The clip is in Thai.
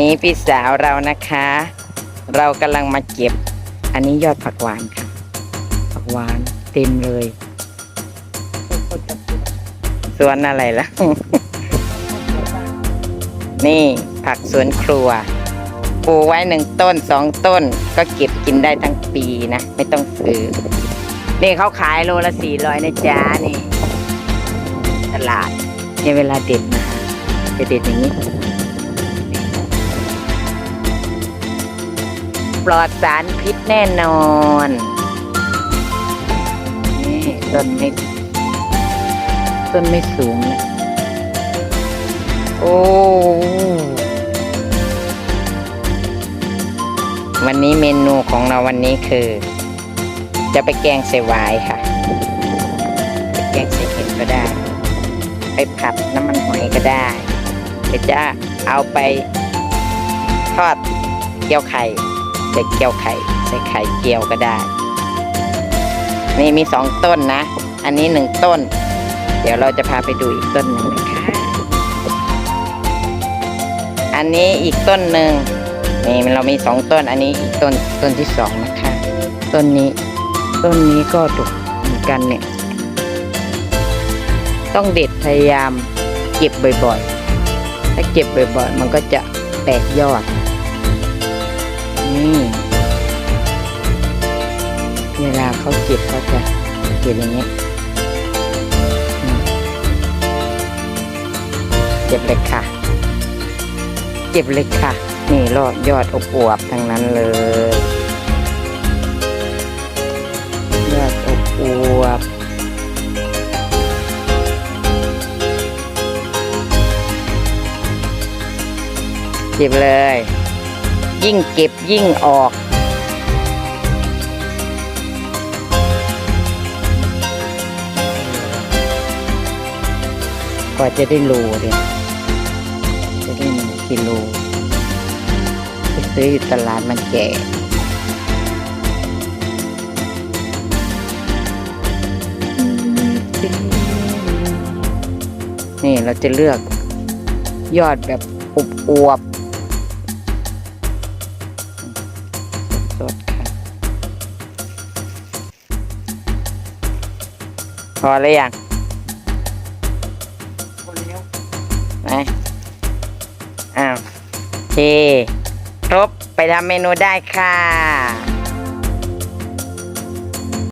นี้พี่สาวเรานะคะ เรากำลังมาเก็บ อันนี้ยอดผักหวานค่ะ ผักหวานเต็มเลย สวนอะไรล่ะ นี่ผักสวนครัวปลูกไว้หนึ่งต้นสองต้น ก็เก็บกินได้ทั้งปีนะ ไม่ต้องซื้อ นี่เขาขายโลละสี่ร้อยนะจ๊ะนี่ ตลาดในเวลาเด็ดนะจะเด็ดอย่างนี้ ปลอดสารพิษแน่นอนนี่ต้นไม่ต้นไม่สูงนะโอ้วันนี้เมนูของเราวันนี้คือ จะไปแกงใส่วายค่ะไปแกงใส่เห็ดก็ได้ ไปผัดน้ำมันหอยก็ได้หรือจะเอาไปทอดเกี๊ยวไข่ ส่เกี๊ยวไข่ใส่ไข่เจียวก็ได้ นี่มีสองต้นนะ อันนี้หนึ่งต้น เดี๋ยวเราจะพาไปดูอีกต้นหนึ่งนะคะอันนี้อีกต้นหนึ่งนี่เรามีสองต้น อันนี้อีกต้นต้นที่สองนะคะ ต้นนี้ต้นนี้ก็ดกเหมือนกันเนี่ย ต้องเด็ดพยายามเก็บบ่อยๆ ถ้าเก็บบ่อยๆ มันก็จะแตกยอด เวลาเขาเก็บเขาจะเก็บอย่างนี้เก็บเลยค่ะ เก็บเลยค่ะ นี่รอบยอดอบอวบทั้งนั้นเลย ยอดอบอวบเก็บเลย ยิ่งเก็บยิ่งออก กว่าจะได้โลเลยจะได้หนึ่งกิโลไปซื้ออยู่ตลาดมันแก่นี่เราจะเลือกยอดแบบอวบอวบสดๆค่ะพอแล้วยัง อ้าวโอเค ครบไปทำเมนูได้ค่ะ